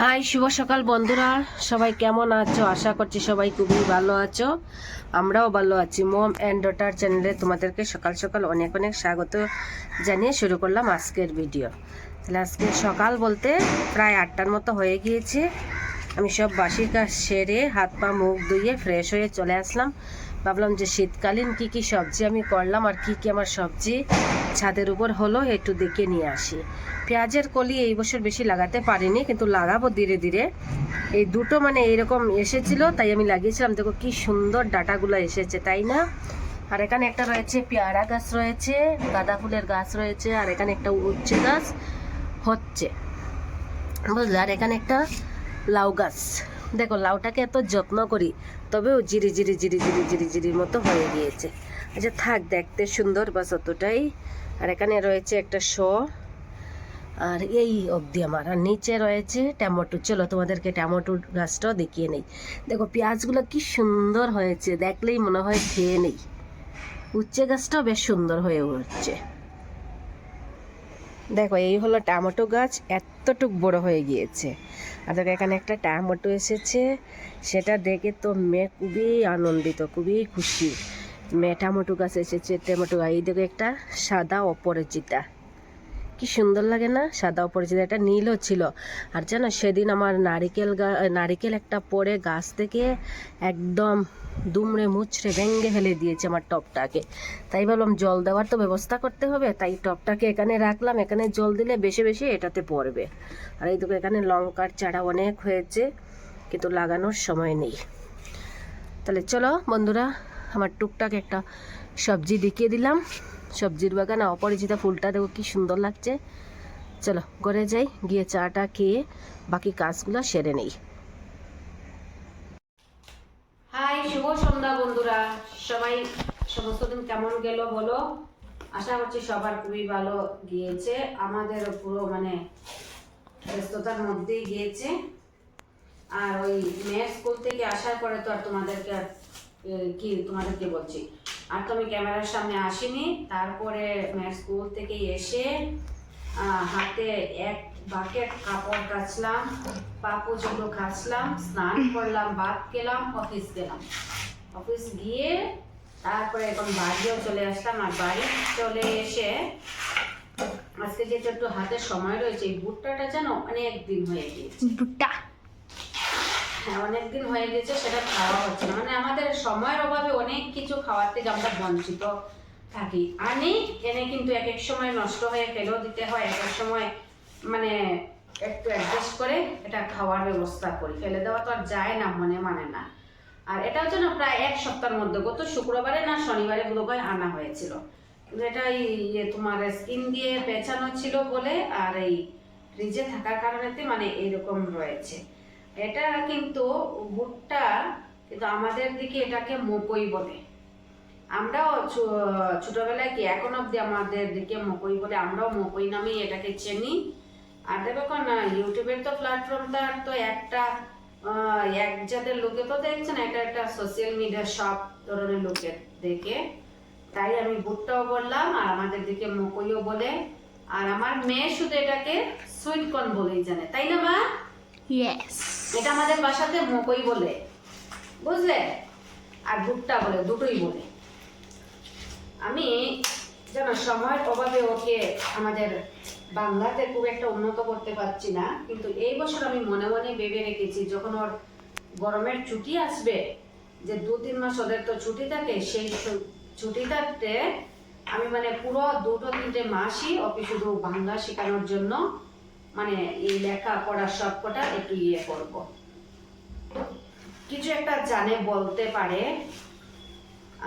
High, শুভ সকাল বন্ধুরা। সবাই কেমন আছো? আশা করছি সবাই খুবই ভালো আছো। আমরাও ভালো আছি। মম অ্যান্ড ডটার চ্যানেলে তোমাদেরকে সকাল সকাল অনেক অনেক স্বাগত জানিয়ে শুরু করলাম আজকের ভিডিও। তাহলে আজকে সকাল বলতে প্রায় আটটার মতো হয়ে গিয়েছে। আমি সব বাসির কাজ সেরে হাত পা মুখ ধুয়ে ফ্রেশ হয়ে চলে আসলাম। ভাবলাম যে শীতকালীন কি কি সবজি আমি করলাম আর কি কি আমার সবজি ছাদের উপর হলো একটু দেখে নিয়ে আসি। পেঁয়াজের কলি এই বছর বেশি লাগাতে পারিনি, কিন্তু লাগাবো ধীরে ধীরে। এই দুটো মানে এইরকম এসেছিল, তাই আমি লাগিয়েছিলাম। দেখো কি সুন্দর ডাটাগুলো এসেছে, তাই না? আর এখানে একটা রয়েছে পেয়ারা গাছ রয়েছে, গাঁদা ফুলের গাছ রয়েছে, আর এখানে একটা উচ্ছে গাছ হচ্ছে। বুঝলে? আর এখানে একটা লাউ গাছ। দেখো, লাউটাকে এত যত্ন করি, তবেও জিরি জিরি জিরি জিরি জিরি জিরির মতো হয়ে গিয়েছে। আচ্ছা থাক, দেখতে সুন্দর বাস অতটাই। আর এখানে রয়েছে একটা শ। আর এই অবধি আমার। আর নিচে রয়েছে টমেটো। চলো, তোমাদেরকে টমেটোর গাছটাও দেখিয়ে নেই। দেখো, পেঁয়াজগুলো কি সুন্দর হয়েছে, দেখলেই মনে হয় খেয়ে নেই। উচ্ছে গাছটাও বেশ সুন্দর হয়ে উঠছে। দেখো, এই হলো টমেটো গাছ, এতটুক বড় হয়ে গিয়েছে। আর দেখো, এখানে একটা টমেটো এসেছে, সেটা দেখে তো মেয়ে খুবই আনন্দিত, খুবই খুশি। মেয়ে টমেটো গাছ এসেছে টমেটো গাছ এই দেখো একটা সাদা অপরিচিতা কি সুন্দর লাগে না? সাদা অপরিচিত একটা নীলও ছিল। আর জানো, সেদিন আমার নারিকেল গা- নারিকেল একটা পড়ে গাছ থেকে একদম দুমড়ে মুচড়ে ভেঙ্গে ফেলে দিয়েছে আমার টপটাকে। তাই ভাবলাম জল দেওয়ার তো ব্যবস্থা করতে হবে, তাই টপটাকে এখানে রাখলাম। এখানে জল দিলে বেশি বেশি এটাতে পড়বে। আর এই দেখো, এখানে লঙ্কার চারা অনেক হয়েছে, কিন্তু লাগানোর সময় নেই। তাহলে চলো বন্ধুরা, আমার টুকটাক একটা সবজি দেখিয়ে দিলাম। সবজির বাগান, অপরিচিতা ফুলটা, দেখো কি সুন্দর লাগছে। চলো, ঘরে যাই, গিয়ে চাটা খেয়ে বাকি কাজগুলো সেরে নেই। হাই, শুভ সন্ধ্যা বন্ধুরা। সবাই সমস্ত দিন কেমন গেল বলো? আশা করছি সবার খুবই ভালো গিয়েছে। আমাদের পুরো মানে ব্যস্ততার মধ্যেই গিয়েছে। আর ওই মেয়ের স্কুল থেকে আসার পরে তো আর তোমাদেরকে কি, তোমাদেরকে বলছি? আর তো আমি ক্যামেরার সামনে আসিনি। তারপরে স্কুল থেকে এসে হাতে এক বাকেট কাপড় কাচলাম, পাপু যেগুলো কাচলাম, স্নান করলাম ভাত খেলাম অফিস গেলাম। অফিস গিয়ে তারপরে এখন বাড়িও চলে আসলাম। আর বাড়ি চলে এসে আজকে যেহেতু একটু হাতে সময় রয়েছে, এই ভুট্টাটা যেন অনেক দিন হয়ে গিয়েছে। ভুট্টা হ্যাঁ অনেকদিন হয়ে গেছে, সেটা খাওয়া হচ্ছে না। মানে আমাদের সময়ের অভাবে অনেক কিছু খাওয়ার থেকে আমরা বঞ্চিত থাকি। আনি, এনে কিন্তু এক এক সময় নষ্ট হয়ে ফেলেও দিতে হয়, এক এক সময় মানে একটু অ্যাডজাস্ট করে এটা খাওয়ার ব্যবস্থা করি। ফেলে দেওয়া তো আর যায় না, মনে মানে না। আর এটাও যেন প্রায় এক সপ্তাহের মধ্যে, গত শুক্রবারে না শনিবারে বোধহয় আনা হয়েছিল। এটা ইয়ে তোমার স্কিন দিয়ে পেঁচানো ছিল বলে আর এই ফ্রিজে থাকার কারণেতে মানে এরকম রয়েছে। এটা কিন্তু ভুট্টা কিন্তু আমাদের দিকে এটাকে মকই বলে। আমরাও ছোটবেলায় কি, এখন অব্দি আমাদের দিকে মকই বলে, আমরাও মকই নামেই এটাকে চিনি। আর দেখো না ইউটিউবের তো প্ল্যাটফর্মটা তো একটা এক জাতের লোকে তো দেখছে না এটা একটা সোশ্যাল মিডিয়া সব ধরনের লোকের দেখে। তাই আমি ভুট্টাও বললাম, আর আমাদের দিকে মকইও বলে। আর আমার মেয়ে শুধু এটাকে সুইট কর্ন বলেই জানে। তাই না মা? ইয়েস এটা আমাদের বাসাতে মকই বলে। বুঝলে? আর ভুট্টা বলে, দুটোই বলে। আমি যেন সময়ের অভাবে ওকে আমাদের বাংলাতে খুব একটা উন্নত করতে পারছি না, কিন্তু এই বছর আমি মনে মনে ভেবে রেখেছি, যখন ওর গরমের ছুটি আসবে, যে দু তিন মাস ওদের তো ছুটি থাকে, সেই ছু- ছুটিটাতে আমি মানে পুরো দুটো তিনটে মাসই ওকে শুধু বাংলা শেখানোর জন্য মানে এই লেখা, পড়া সব কটা একটু ইয়ে করব। কিছু একটা জানে বলতে পারে।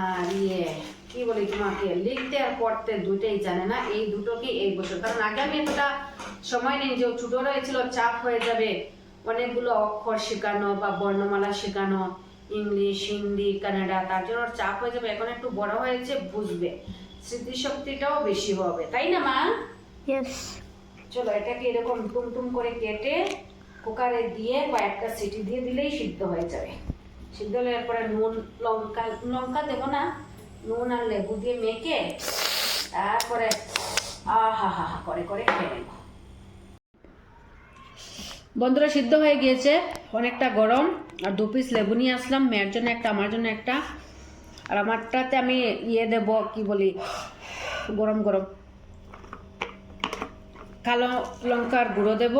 আর ইয়ে কি বলি তোমাকে? লিখতে আর পড়তে দুইটাই জানে না, এই দুটোকে এই বছর। কারণ আগে আমি এতটা সময় নেই যে ছোট রয়েছিল চাপ হয়ে যাবে। অনেকগুলো অক্ষর শেখানো বা বর্ণমালা শেখানো, ইংলিশ, হিন্দি, কানাডা, তার জন্য চাপ হয়ে যাবে। এখন একটু বড় হয়েছে, বুঝবে। স্মৃতিশক্তিটাও বেশি হবে। তাই না, মা? চলো এটাকে এরকম টুম টুম করে কেটে কুকারে দিয়ে কয়েকটা সিটি দিয়ে দিলেই সিদ্ধ হয়ে যাবে। সিদ্ধ হলে এরপরে নুন, লঙ্কা লঙ্কা দেবো না, নুন আর লেবু দিয়ে মেখে তারপরে আহা হা হা করে করে খেয়ে নেব। বন্ধুরা, সিদ্ধ হয়ে গিয়েছে, অনেকটা গরম, আর দু পিস লেবু নিয়ে আসলাম, মেয়ের জন্য একটা, আমার জন্য একটা। আর আমারটাতে আমি ইয়ে দেব, কি বলি, গরম গরম। কালো লঙ্কার গুঁড়ো দেব।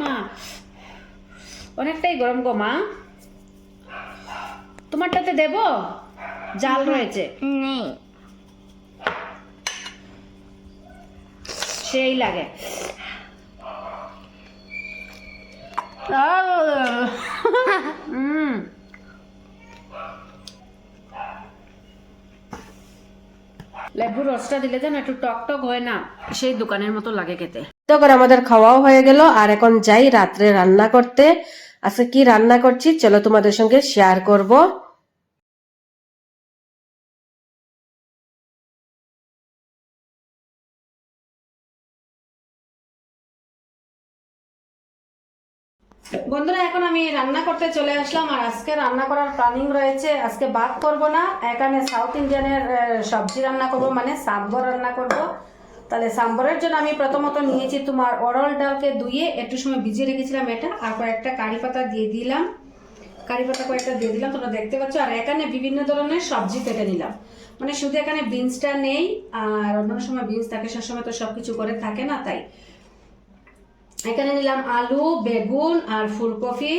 মা অনেকটাই গরম গো মা। তোমারটাতে দেব? জাল রয়েছে। সেই লাগে। হুম। লেবুর রসটা দিলে যেন একটু টক টক হয় না, সেই দোকানের মতো লাগে খেতে। তখন আমাদের খাওয়াও হয়ে গেল, আর এখন যাই রাত্রে রান্না করতে। আজকে কি রান্না করছি, চলো তোমাদের সঙ্গে শেয়ার করব। বন্ধুরা, এখন আমি রান্না করতে চলে আসলাম আর আজকে রান্না করার প্ল্যানিং রয়েছে, আজকে ভাত করব না, এখানে সাউথ ইন্ডিয়ানের সবজি রান্না করব মানে সাম্বর রান্না করব। তাহলে সাম্বরের জন্য আমি প্রথমত নিয়েছি তোমার অরল ডালকে ধুয়ে, একটু সময় ভিজিয়ে রেখেছিলাম এটা, আর কয়েকটা কারি পাতা দিয়ে দিলাম। কারি পাতা কয়েকটা দিয়ে দিলাম, তোমরা দেখতে পাচ্ছ, আর এখানে বিভিন্ন ধরনের সবজি কেটে নিলাম। মানে শুধু এখানে বিনসটা নেই, আর অন্য সময় বিনস থাকে, সবসময় তো সবকিছু করে থাকে না, তাই। এখানে নিলাম আলু, বেগুন আর ফুলকপি,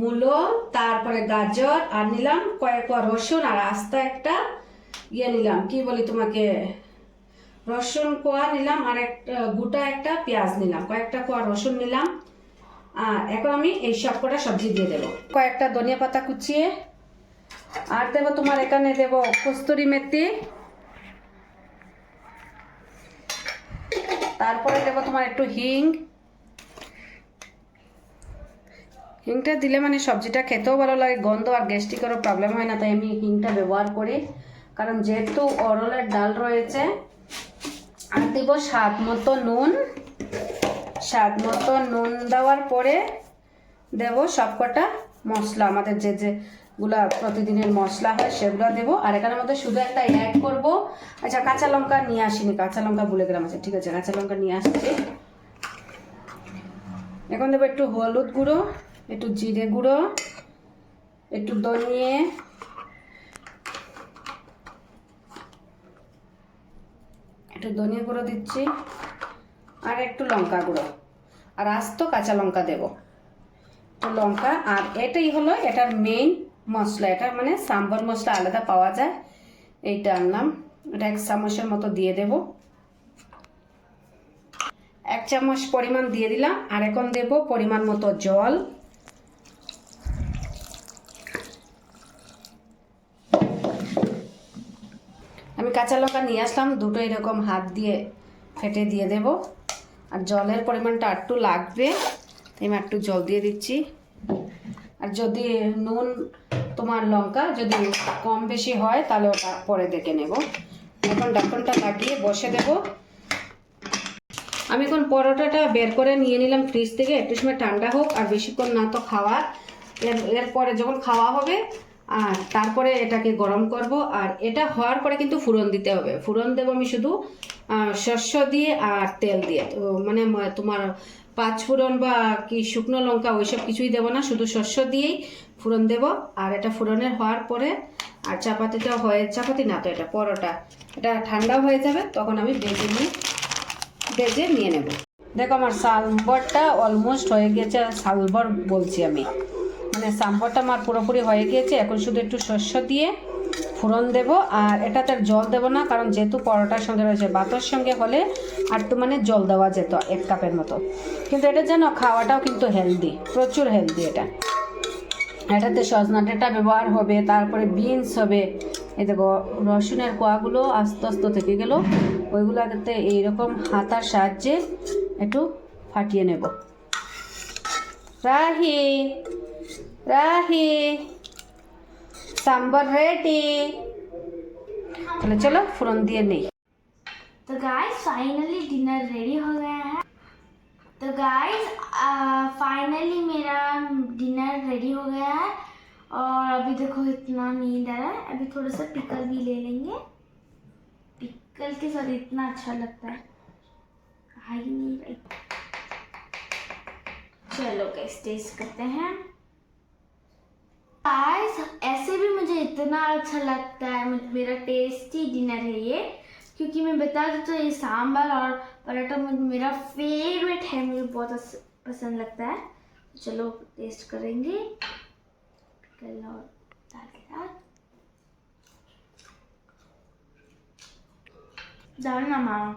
মূলো, তারপরে গাজর, আর নিলাম কয়েক কোয়া রসুন আর আস্তা একটা ইয়ে নিলাম। কি বলি তোমাকে? রসুন কোয়া নিলাম আর একটা গোটা একটা পেঁয়াজ নিলাম। কয়েকটা কোয়া রসুন নিলাম। আর এখন আমি এই সব কটা সবজি দিয়ে দেবো। কয়েকটা ধনিয়া পাতা কুচিয়ে। আর দেবো তোমার এখানে দেবো কস্তুরি মেথি। তারপরে দেবো তোমার একটু হিং। হিংটা দিলে মানে সবজিটা খেতেও ভালো লাগে, গন্ধ আর গ্যাস্ট্রিকেরও প্রবলেম হয় না, তাই আমি হিংটা ব্যবহার করি। কারণ যেহেতু অরলের ডাল রয়েছে, আর দেব স্বাদ মতো নুন। স্বাদ মতো নুন দেওয়ার পরে দেব সবকটা মশলা, আমাদের যে যেগুলা প্রতিদিনের মশলা হয় সেগুলো দেবো। আর এখানের মধ্যে শুধু একটা অ্যাড করব। আচ্ছা কাঁচা লঙ্কা নিয়ে আসিনি, কাঁচা লঙ্কা ভুলে গেলাম আচ্ছা ঠিক আছে, কাঁচা লঙ্কা নিয়ে আসছি। এখন দেবো একটু হলুদ গুঁড়ো। একটু জিরে গুঁড়ো, একটু ধনিয়ে, একটু ধনিয়া গুঁড়ো দিচ্ছি, আর একটু লঙ্কা গুঁড়ো। আর আস্ত কাঁচা লঙ্কা দেব। তো লঙ্কা, আর এটাই হলো এটার মেইন মশলা। এটা মানে সাম্বর মশলা আলাদা পাওয়া যায়। এইটা আনলাম। এটা এক চামচের মতো দিয়ে দেবো। এক চামচ পরিমাণ দিয়ে দিলাম। আর এখন দেব পরিমাণ মতো জল। কাঁচা লঙ্কা নিয়ে আসলাম, দুটো এরকম হাত দিয়ে ফেটে দিয়ে দেব। আর জলের পরিমাণটা একটু লাগবে, তাই আমি একটু জল দিয়ে দিচ্ছি। আর যদি নুন, তোমার লঙ্কা যদি কম বেশি হয়, তাহলে ওটা পরে দেখে নেব। এখন ঢাকনটা লাগিয়ে বসে দেবো। আমি এখন পরোটাটা বের করে নিয়ে নিলাম ফ্রিজ থেকে, একটু সময় ঠান্ডা হোক, আর বেশিক্ষণ না তো খাওয়ার। এর, এরপরে যখন খাওয়া হবে আর তারপরে এটাকে গরম করব, আর এটা হওয়ার পরে কিন্তু ফুরন দিতে হবে। ফুরন দেবো আমি শুধু শস্য দিয়ে আর তেল দিয়ে। মানে তোমার পাঁচ ফুরন বা কি শুকনো লঙ্কা ওইসব কিছুই দেবো না, শুধু শস্য দিয়েই ফুরন দেব। আর এটা ফুরনের হওয়ার পরে, আর চাপাতিটা হয়ে, চাপাতি না তো এটা, পরোটা। এটা ঠান্ডা হয়ে যাবে, তখন আমি বেজে নিয়ে, ভেজে নিয়ে নেব। দেখো আমার সাম্বরটা অলমোস্ট হয়ে গিয়েছে সালবর বলছি আমি। মানে সাম্বরটা আমার পুরোপুরি হয়ে গিয়েছে। এখন শুধু একটু শস্য দিয়ে ফোড়ন দেব। আর এটাতে জল দেবো না, কারণ যেহেতু পরোটার সঙ্গে রয়েছে, ভাতের সঙ্গে হলে আর একটু মানে জল দেওয়া যেত এক কাপের মতো। কিন্তু এটা যেন খাওয়াটাও কিন্তু হেলদি প্রচুর হেলদি এটা। এটাতে সজনা ব্যবহার হবে, তারপরে বিনস হবে। এই দেখো, রসুনের কোয়াগুলো আস্তে আস্তে থেকে গেল। ওইগুলোতে এইরকম হাতার সাহায্যে একটু ফাটিয়ে নেব। রাহি! राही। सांबर रेडी। चलो चलो फुरन दिए नहीं। तो गाइस फाइनली डिनर रेडी हो गया है। तो गाइस फाइनली मेरा डिनर रेडी हो गया है। और अभी देखो इतना नींद आ रहा है। अभी थोड़ा सा पिकल भी ले लेंगे। पिकल के साथ इतना अच्छा लगता है। हाई नहीं चलो गाइस टेस्ट करते हैं। गाइस ऐसे भी मुझे इतना अच्छा लगता है। मेरा टेस्टी डिनर है ये, क्योंकि मैं बता दूँ तो ये सांभर और पराठा मेरा फेवरेट है, मुझे बहुत पसंद लगता है। चलो टेस्ट करेंगे। और दाल के साथ। दाल ना मारो।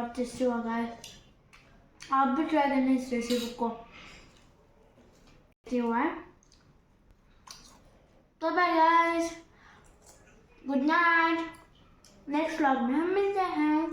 बहुत टेस्टी होगा आप भी ट्राई करना इस रेसिपी को। तो गुड नाइट नेक्स्ट व्लॉग में हम मिलते हैं।